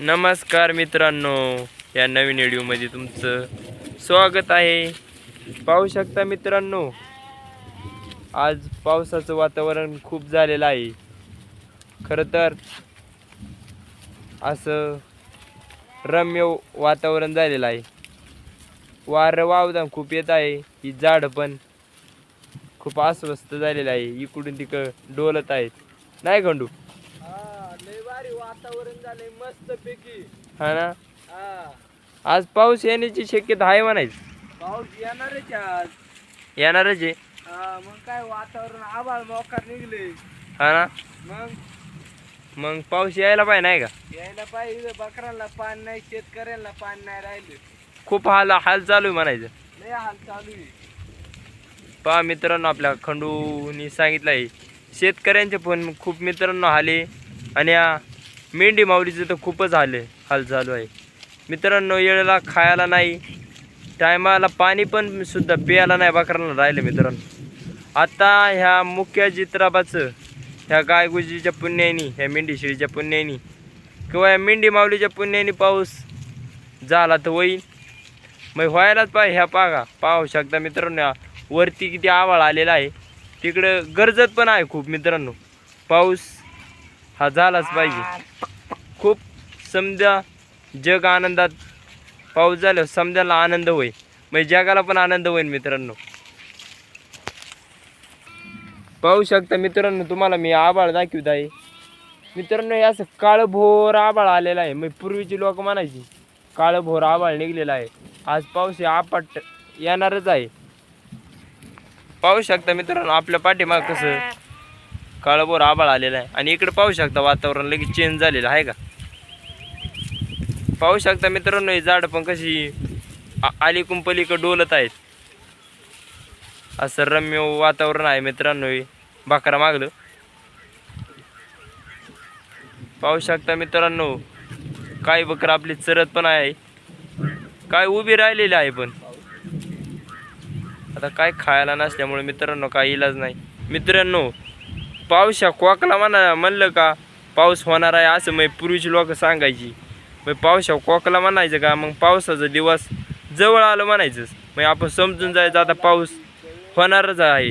नमस्कार मित्रांनो या नवीन व्हिडिओमध्ये तुमचं स्वागत आहे. पाहू शकता मित्रांनो आज पावसाचं वातावरण खूप झालेलं आहे. खरं तर असं रम्य वातावरण झालेलं आहे. वारं वावदान खूप येत आहे ही झाडं पण खूप अस्वस्थ झालेलं आहे. इकडून तिकडं डोलत आहेत. नाही खंडू भारी वातावरण झालंय मस्त पैकी हा ना? हा. आज पाऊस येण्याची शक्यता आहे म्हणायचं? पाऊस येणारच आज. येणारच आहे? हा मग काय वातावरण आभाळ मोकार निघले हा ना? मग? मग पाऊस यायला पाहिजे नाही का? यायला पाहिजे बकरांना पाणी नाही शेतकऱ्यांना पाणी नाही राहिले. खूप हाल हाल चालू आहे म्हणायचं. लय हाल चालू आहे. पहा मित्रांनो आपल्या खंडूनी सांगितलं आहे शेतकऱ्यांचे पण खूप मित्रांनो हाले आणि या मेंढी माऊलीचं तर खूपच हाले हाल चालू आहे. मित्रांनो येळेला खायला नाही. टायमाला पाणी पण सुद्धा प्यायला नाही बकरांना राहिलं मित्रांनो. आता ह्या मुख्य चित्राबाचं ह्या गायगुजीच्या पुण्यानी ह्या मेंढी शेळीच्या पुण्यानी किंवा या मेंढी माऊलीच्या पुण्यानी पाऊस झाला तर होईल. मग व्हायलाच पाहिजे ह्या पागा. पाहू शकता मित्रांनो वरती किती आवाळ आलेला आहे. तिकडं गरजत पण आहे खूप मित्रांनो. पाऊस हा झालाच पाहिजे. खूप समजा जग आनंदात पाऊस झाल्यावर समजायला आनंद होईल. म्हणजे जगाला पण आनंद होईल मित्रांनो. पाहू शकता मित्रांनो तुम्हाला मी आबाळ दाखवत आहे मित्रांनो हे असं काळभोर आबाळ आलेलं आहे. मग पूर्वीची लोक म्हणायची काळभोर आबाळ निघलेला आहे. आज पाऊस हे आपट येणारच आहे. पाहू शकता मित्रांनो आपल्या पाठीमाग कसं काळभोर आबाळ आलेला आहे. आणि इकडे पाहू शकता वातावरण लगेच चेंज झालेलं आहे का? पाहू शकता मित्रांनो ही झाडं पण कशी आ- अलीकडून पलीकडे डोलत आहेत. असं रम्य वातावरण आहे मित्रांनो हे भाकरा मागलं. पाहू शकता मित्रांनो काय बकरं आपली चरत पण आहे. काय उभी राहिलेली आहे पण. आता काय खायला नसल्यामुळे मित्रांनो काय इलाज नाही. मित्रांनो पावसा कोकला म्हणा म्हणलं का पाऊस होणार आहे असं मग पूर्वीची लोक सांगायची. मग पावसा कोकला म्हणायचं का मग पावसाचा दिवस जवळ आलं म्हणायचंच. मग आपण समजून जायचं आता पाऊस होणारच आहे.